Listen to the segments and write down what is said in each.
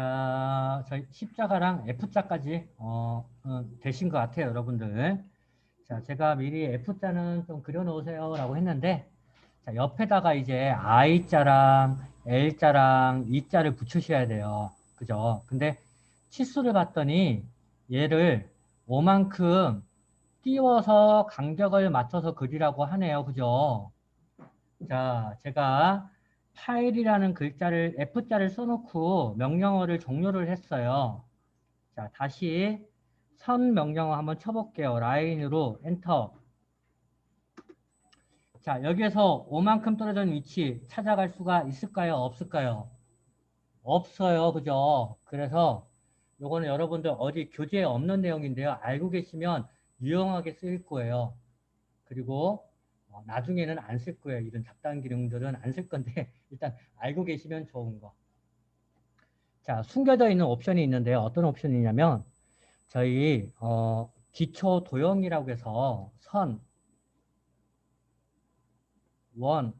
자, 저희 십자가랑 F자까지 어, 어, 되신 것 같아요, 여러분들. 자, 제가 미리 F자는 좀 그려놓으세요 라고 했는데 자, 옆에다가 이제 I자랑 L자랑 E자를 붙이셔야 돼요. 그죠? 근데 치수를 봤더니 얘를 5만큼 띄워서 간격을 맞춰서 그리라고 하네요. 그죠? 자, 제가 파일이라는 글자를 F자를 써놓고 명령어를 종료를 했어요. 자, 다시 선 명령어 한번 쳐볼게요. 라인으로 엔터. 자, 여기에서 5만큼 떨어진 위치 찾아갈 수가 있을까요? 없을까요? 없어요. 그죠? 그래서 요거는 여러분들 어디 교재에 없는 내용인데요. 알고 계시면 유용하게 쓰일 거예요. 그리고 어, 나중에는 안 쓸 거예요. 이런 잡다한 기능들은 안 쓸 건데 일단 알고 계시면 좋은 거. 자, 숨겨져 있는 옵션이 있는데요. 어떤 옵션이냐면 저희 어, 기초 도형이라고 해서 선, 원,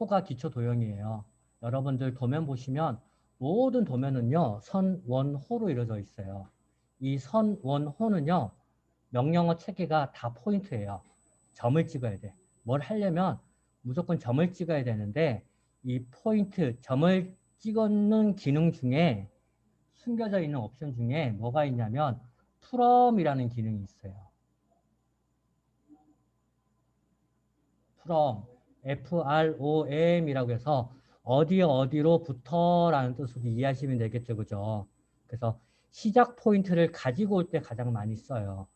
호가 기초 도형이에요. 여러분들 도면 보시면 모든 도면은요. 선, 원, 호로 이루어져 있어요. 이 선, 원, 호는요. 명령어 체계가 다 포인트예요. 점을 찍어야 돼. 뭘 하려면 무조건 점을 찍어야 되는데 이 포인트, 점을 찍는 기능 중에 숨겨져 있는 옵션 중에 뭐가 있냐면 프롬이라는 기능이 있어요. 프롬, F-R-O-M이라고 해서 어디 어디로부터라는 뜻으로 이해하시면 되겠죠. 그죠? 그래서 시작 포인트를 가지고 올 때 가장 많이 써요.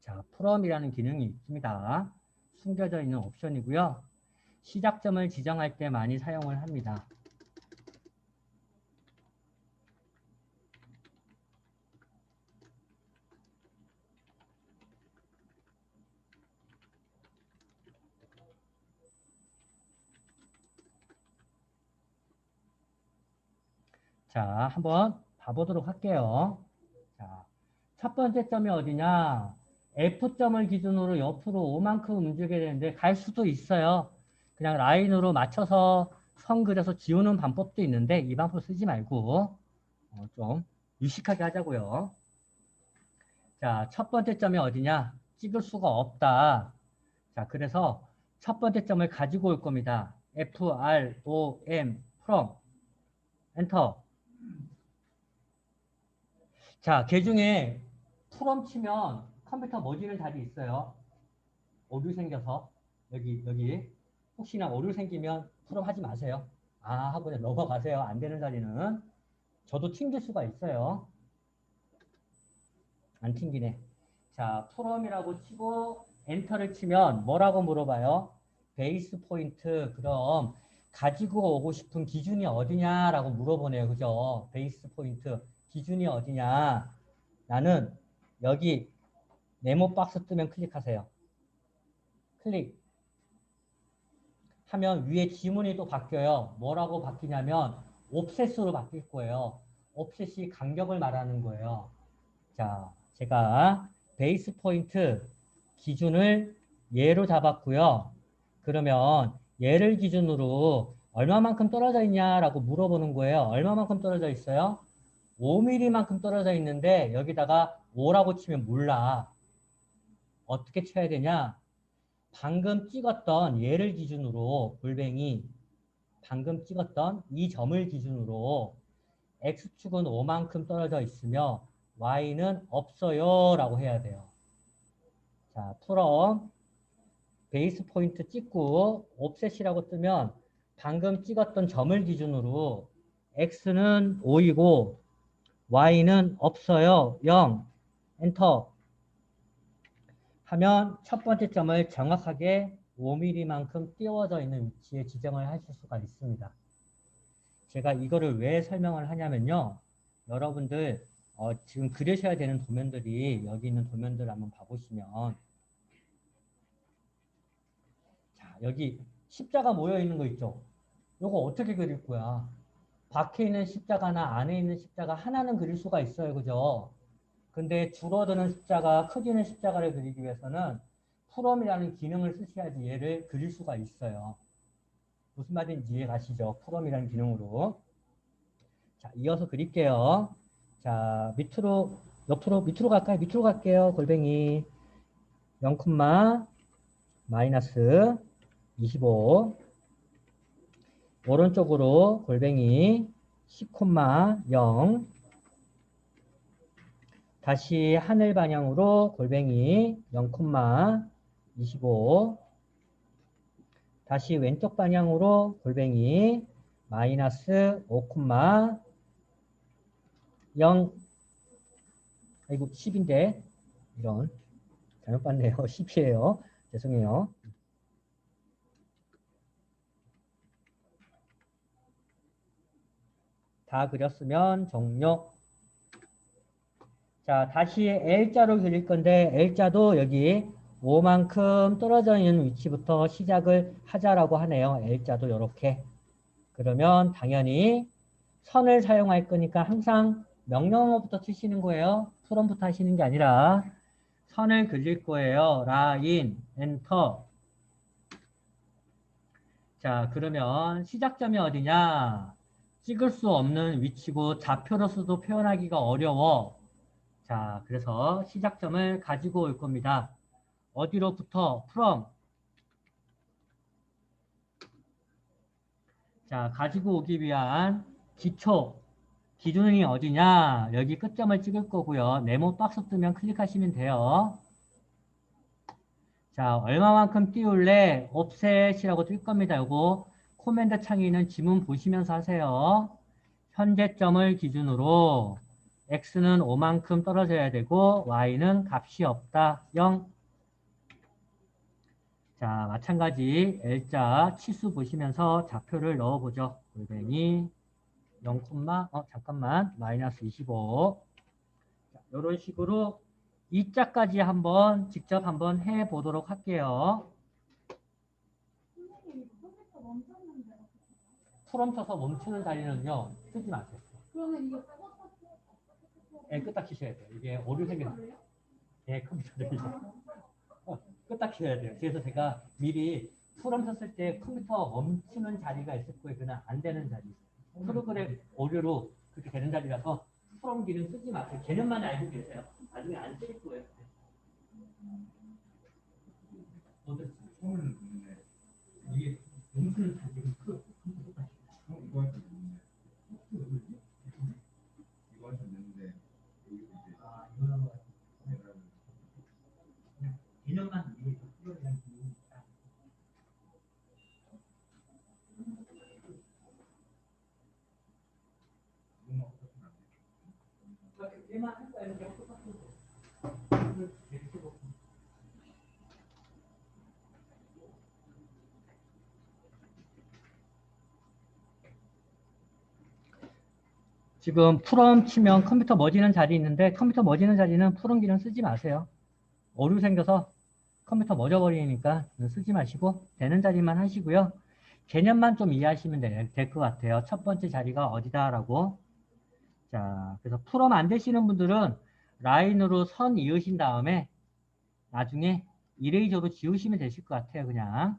자, 프롬이라는 기능이 있습니다. 숨겨져 있는 옵션이고요. 시작점을 지정할 때 많이 사용을 합니다. 자, 한번 봐보도록 할게요. 자, 첫 번째 점이 어디냐? F점을 기준으로 옆으로 5만큼 움직여야 되는데 갈 수도 있어요. 그냥 라인으로 맞춰서 선 그려서 지우는 방법도 있는데 이 방법 쓰지 말고 어, 좀 유식하게 하자고요. 자, 첫 번째 점이 어디냐? 찍을 수가 없다. 자, 그래서 첫 번째 점을 가지고 올 겁니다. F, R, O, M, from. 엔터. 자, 개 중에 프롬 치면 컴퓨터 머지는 자리 있어요. 오류 생겨서 여기 여기 혹시나 오류 생기면 프롬 하지 마세요. 아 하고 그냥 넘어가세요. 안 되는 자리는 저도 튕길 수가 있어요. 안 튕기네. 자, 프롬이라고 치고 엔터를 치면 뭐라고 물어봐요? 베이스 포인트 그럼 가지고 오고 싶은 기준이 어디냐라고 물어보네요. 그죠? 베이스 포인트 기준이 어디냐? 나는 여기 네모 박스 뜨면 클릭하세요. 클릭. 하면 위에 지문이 또 바뀌어요. 뭐라고 바뀌냐면 옵셋으로 바뀔 거예요. 옵셋이 간격을 말하는 거예요. 자, 제가 베이스 포인트 기준을 예로 잡았고요. 그러면 얘를 기준으로 얼마만큼 떨어져 있냐라고 물어보는 거예요. 얼마만큼 떨어져 있어요? 5mm만큼 떨어져 있는데 여기다가 5라고 치면 몰라. 어떻게 쳐야 되냐? 방금 찍었던 얘를 기준으로 골뱅이 방금 찍었던 이 점을 기준으로 X축은 5만큼 떨어져 있으며 Y는 없어요 라고 해야 돼요. 자, 풀어 베이스 포인트 찍고 옵셋이라고 뜨면 방금 찍었던 점을 기준으로 X는 5이고 Y는 없어요. 0. 엔터. 하면 첫 번째 점을 정확하게 5mm만큼 띄워져 있는 위치에 지정을 하실 수가 있습니다. 제가 이거를 왜 설명을 하냐면요. 여러분들 어, 지금 그리셔야 되는 도면들이 여기 있는 도면들 한번 봐보시면 자 여기 십자가 모여 있는 거 있죠. 요거 어떻게 그릴 거야? 밖에 있는 십자가나 안에 있는 십자가 하나는 그릴 수가 있어요. 그죠? 근데 줄어드는 십자가, 커지는 십자가를 그리기 위해서는 프롬이라는 기능을 쓰셔야지 얘를 그릴 수가 있어요. 무슨 말인지 이해 가시죠? 프롬이라는 기능으로. 자, 이어서 그릴게요. 자, 밑으로, 옆으로, 밑으로 갈까요? 밑으로 갈게요. 골뱅이 0, 마이너스 25. 오른쪽으로 골뱅이 10,0. 다시 하늘 방향으로 골뱅이 0,25. 다시 왼쪽 방향으로 골뱅이 마이너스 5,0. 아이고 10인데 이런 잘못 봤네요. 10이에요. 죄송해요. 다 그렸으면 종료. 자, 다시 L자로 그릴 건데 L자도 여기 5만큼 떨어져 있는 위치부터 시작을 하자라고 하네요. L자도 이렇게. 그러면 당연히 선을 사용할 거니까 항상 명령어부터 치시는 거예요. 프롬부터 하시는 게 아니라 선을 그릴 거예요. 라인, 엔터. 자, 그러면 시작점이 어디냐? 찍을 수 없는 위치고 좌표로서도 표현하기가 어려워. 자, 그래서 시작점을 가지고 올 겁니다. 어디로부터? from. 자, 가지고 오기 위한 기초. 기준이 어디냐? 여기 끝점을 찍을 거고요. 네모 박스 뜨면 클릭하시면 돼요. 자, 얼마만큼 띄울래? offset이라고 뜰 겁니다. 요거 코맨드 창에 있는 지문 보시면서 하세요. 현재점을 기준으로 x는 5만큼 떨어져야 되고 y는 값이 없다. 0. 자, 마찬가지 L자 치수 보시면서 좌표를 넣어보죠. 골뱅이 0, 어 잠깐만 마이너스 25 이런 식으로 이자까지 한번 직접 한번 해 보도록 할게요. 프롬 쳐서 멈추는 자리는요 쓰지 마세요. 그러면 이게 예, 끄딱 키셔야 돼요. 이게 오류 생겨. 예, 컴퓨터를 어, 끄딱 키셔야 돼요. 그래서 제가 미리 프롬 쳤을 때 컴퓨터 멈추는 자리가 있을 거예요. 그냥 안 되는 자리. 프로그램 오류로 그렇게 되는 자리라서 프롬 기능 쓰지 마세요. 개념만 알고 계세요. 나중에 안 쓸 거예요. 어디 처음에는 그런데 이게 멈추는 자리. 그 형 이거 하셨는데 이거 하셨는데 여기서 이제 아, 이거는 카메라를 그냥 개념만 이해해서 프로그램 기능이니까. 그것만 없었으면 얘만 할 거야. 이렇게 똑같은 거. 지금 프롬 치면 컴퓨터 멎이는 자리 있는데 컴퓨터 멎이는 자리는 프롬 기능 쓰지 마세요. 오류 생겨서 컴퓨터 멎어버리니까 쓰지 마시고 되는 자리만 하시고요. 개념만 좀 이해하시면 될 것 같아요. 첫 번째 자리가 어디다라고. 자, 그래서 안 되시는 분들은 라인으로 선 이으신 다음에 나중에 이레이저로 지우시면 되실 것 같아요. 그냥.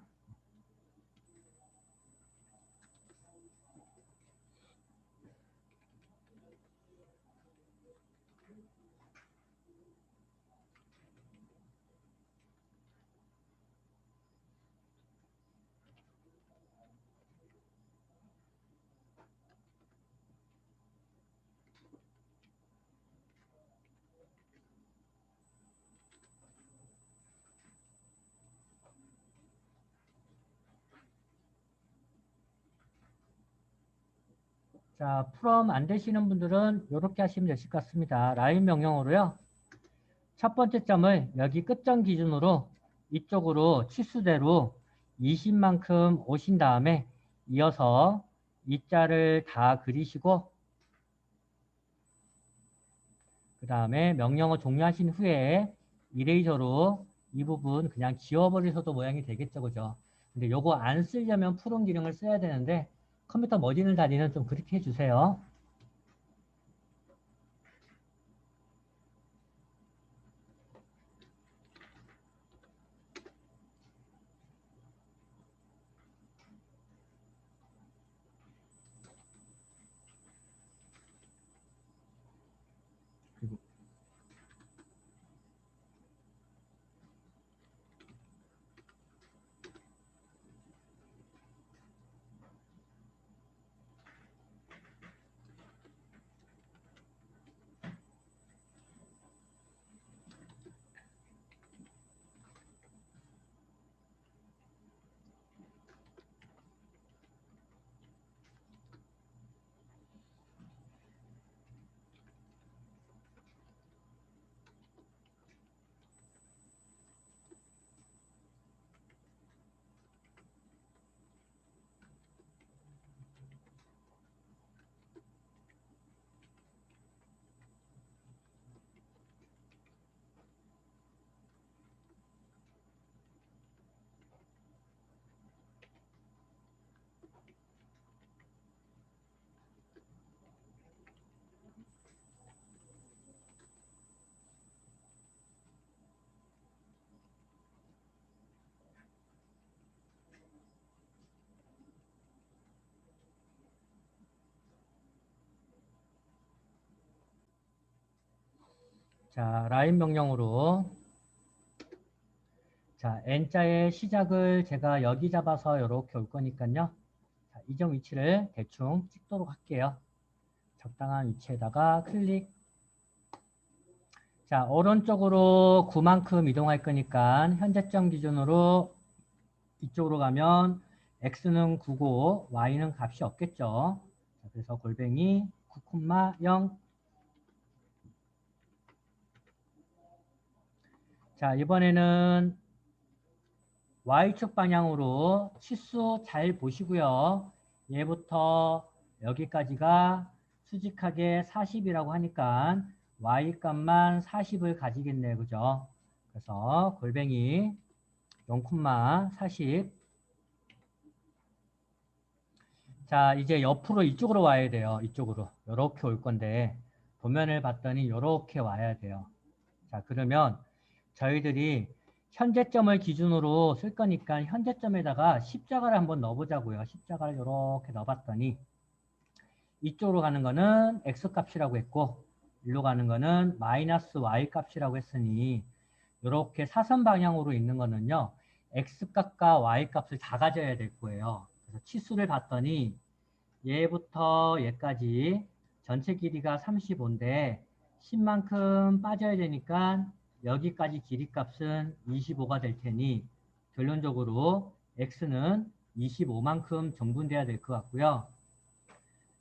자, 프롬 안 되시는 분들은 이렇게 하시면 되실 것 같습니다. 라인 명령어로요. 첫 번째 점을 여기 끝점 기준으로 이쪽으로 치수대로 20만큼 오신 다음에 이어서 이 자를 다 그리시고 그 다음에 명령어 종료하신 후에 이레이저로 이 부분 그냥 지워버리셔도 모양이 되겠죠. 그죠? 근데 요거 안 쓰려면 프롬 기능을 써야 되는데 컴퓨터 머지는 자리는 좀 그렇게 해주세요. 자, 라인 명령으로 자, n자의 시작을 제가 여기 잡아서 이렇게 올 거니까요. 자, 이정 위치를 대충 찍도록 할게요. 적당한 위치에다가 클릭. 자, 오른쪽으로 9만큼 이동할 거니까 현재점 기준으로 이쪽으로 가면 x는 9고 y는 값이 없겠죠. 자, 그래서 골뱅이 9,0 자, 이번에는 Y축 방향으로 치수 잘 보시고요. 얘부터 여기까지가 수직하게 40이라고 하니까 Y 값만 40을 가지겠네요. 그죠? 그래서 골뱅이 0,40 자, 이제 옆으로 이쪽으로 와야 돼요. 이쪽으로. 이렇게 올 건데 도면을 봤더니 이렇게 와야 돼요. 자, 그러면 저희들이 현재점을 기준으로 쓸 거니까 현재점에다가 십자가를 한번 넣어보자고요. 십자가를 이렇게 넣어봤더니 이쪽으로 가는 거는 x값이라고 했고 일로 가는 거는 마이너스 y값이라고 했으니 이렇게 사선 방향으로 있는 거는요. x값과 y값을 다 가져야 될 거예요. 그래서 치수를 봤더니 얘부터 얘까지 전체 길이가 35인데 10만큼 빠져야 되니까 여기까지 길이 값은 25가 될 테니 결론적으로 x는 25만큼 정분돼야 될 것 같고요.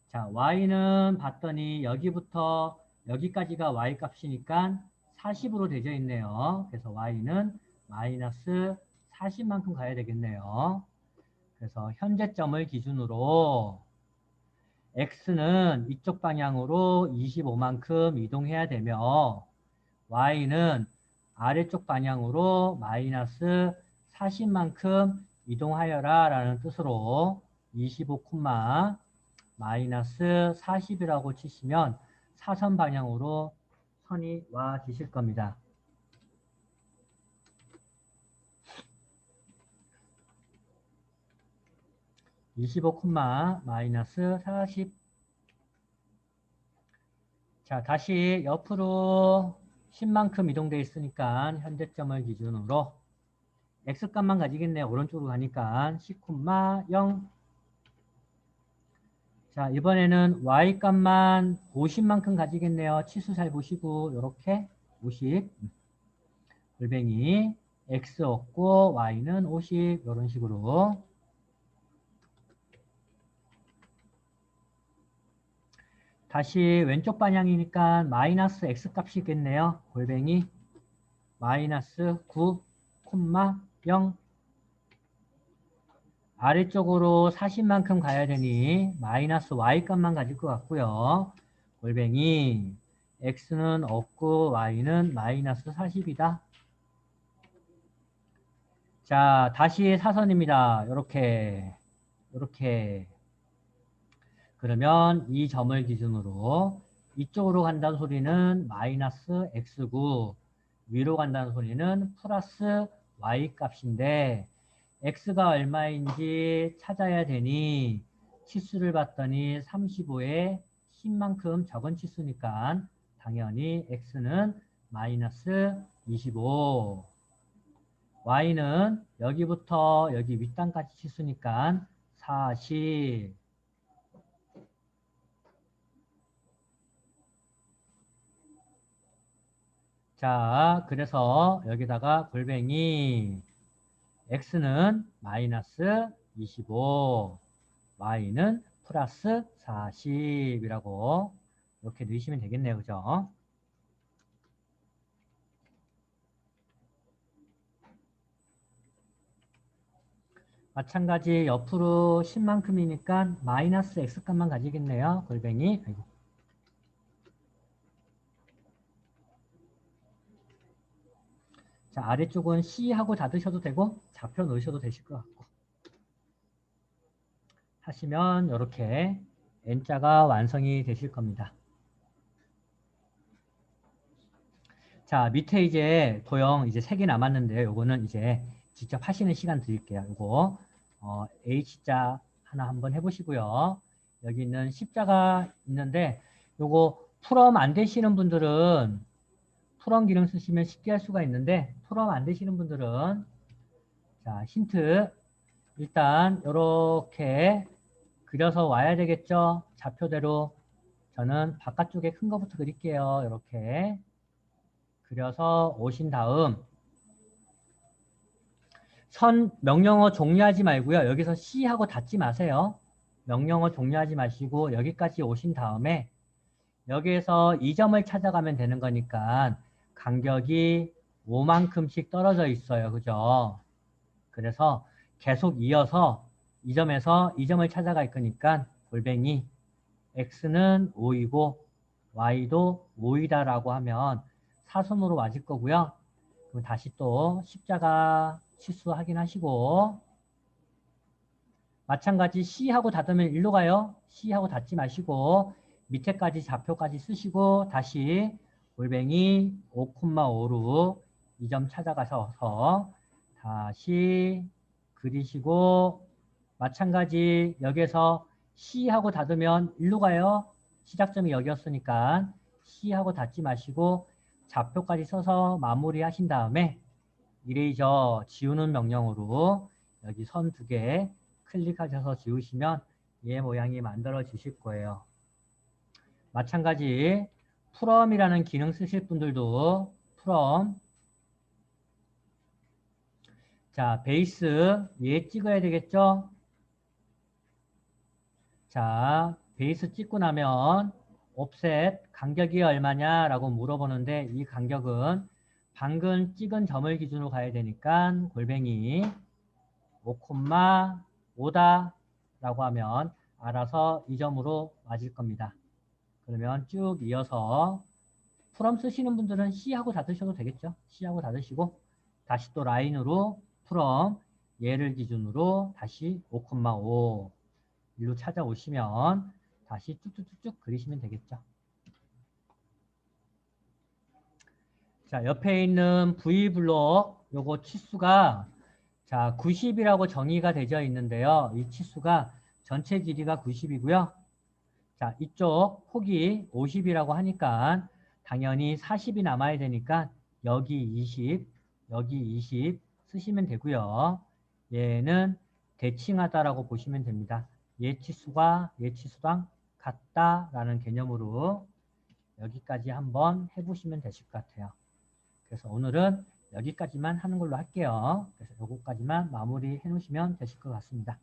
자, y는 봤더니 여기부터 여기까지가 y 값이니까 40으로 되어 있네요. 그래서 y는 마이너스 40만큼 가야 되겠네요. 그래서 현재점을 기준으로 x는 이쪽 방향으로 25만큼 이동해야 되며 y는 아래쪽 방향으로 마이너스 40만큼 이동하여라 라는 뜻으로 25, 마이너스 40이라고 치시면 사선 방향으로 선이 와 주실 겁니다. (25) 마이너스 40 자, 다시 옆으로 10만큼 이동되어 있으니까 현재점을 기준으로 x값만 가지겠네요. 오른쪽으로 가니까 10,0 자, 이번에는 y값만 50만큼 가지겠네요. 치수 잘 보시고 이렇게 50 골뱅이 x 없고 y는 50 이런 식으로 다시 왼쪽 방향이니까 마이너스 x 값이겠네요. 골뱅이 마이너스 9,0 아래쪽으로 40만큼 가야 되니 마이너스 y 값만 가질 것 같고요. 골뱅이 x는 없고 y는 마이너스 40이다. 자, 다시 사선입니다. 이렇게 이렇게 그러면 이 점을 기준으로 이쪽으로 간다는 소리는 마이너스 x9 위로 간다는 소리는 플러스 y 값인데 x가 얼마인지 찾아야 되니 치수를 봤더니 35에 10만큼 적은 치수니까 당연히 x는 마이너스 25 y는 여기부터 여기 윗단까지 치수니까 40 자, 그래서 여기다가 골뱅이 x는 마이너스 25, y는 플러스 40이라고 이렇게 넣으시면 되겠네요. 그죠? 마찬가지 옆으로 10만큼이니까 마이너스 x값만 가지겠네요. 골뱅이. 아이고. 자, 아래쪽은 C하고 닫으셔도 되고 잡혀 놓으셔도 되실 것 같고 하시면 이렇게 N자가 완성이 되실 겁니다. 자, 밑에 이제 도형 이제 3개 남았는데요. 요거는 이제 직접 하시는 시간 드릴게요. 요거 어, H자 하나 한번 해보시고요. 여기 있는 십자가 있는데 요거 풀엄 안 되시는 분들은 풀엄 기능 쓰시면 쉽게 할 수가 있는데 풀엄 안 되시는 분들은 자 힌트. 일단 이렇게 그려서 와야 되겠죠? 좌표대로 저는 바깥쪽에 큰 거부터 그릴게요. 이렇게. 그려서 오신 다음. 선 명령어 종료하지 말고요. 여기서 C 하고 닫지 마세요. 명령어 종료하지 마시고 여기까지 오신 다음에 여기에서 이 점을 찾아가면 되는 거니까 간격이 5만큼씩 떨어져 있어요. 그죠? 그래서 계속 이어서 이 점에서 이 점을 찾아갈 거니까 골뱅이 x는 5이고 y도 5이다라고 하면 사선으로 맞을 거고요. 그럼 다시 또 십자가 치수 확인하시고 마찬가지 C하고 닫으면 일로 가요. C하고 닫지 마시고 밑에까지 좌표까지 쓰시고 다시 골뱅이 5,5로 이 점 찾아가셔서 다시 그리시고 마찬가지 여기서 C하고 닫으면 일로 가요. 시작점이 여기였으니까 C하고 닫지 마시고 좌표까지 써서 마무리 하신 다음에 이레이저 지우는 명령으로 여기 선 두 개 클릭하셔서 지우시면 얘 모양이 만들어지실 거예요. 마찬가지 프롬이라는 기능 쓰실 분들도 프롬 자 베이스 얘 찍어야 되겠죠? 자 베이스 찍고 나면 옵셋 간격이 얼마냐 라고 물어보는데 이 간격은 방금 찍은 점을 기준으로 가야 되니까 골뱅이 5,5다 라고 하면 알아서 이 점으로 맞을 겁니다 그러면 쭉 이어서 프롬 쓰시는 분들은 C하고 닫으셔도 되겠죠. C하고 닫으시고 다시 또 라인으로 프롬 얘를 기준으로 다시 5,5 일로 찾아오시면 다시 쭉쭉쭉쭉 그리시면 되겠죠. 자, 옆에 있는 V 블록 요거 치수가 자, 90이라고 정의가 되어 있는데요. 이 치수가 전체 길이가 90이고요. 자, 이쪽 폭이 50이라고 하니까 당연히 40이 남아야 되니까 여기 20, 여기 20 쓰시면 되고요. 얘는 대칭하다라고 보시면 됩니다. 얘 치수가 얘 치수랑 같다라는 개념으로 여기까지 한번 해보시면 되실 것 같아요. 그래서 오늘은 여기까지만 하는 걸로 할게요. 그래서 요거까지만 마무리 해 놓으시면 되실 것 같습니다.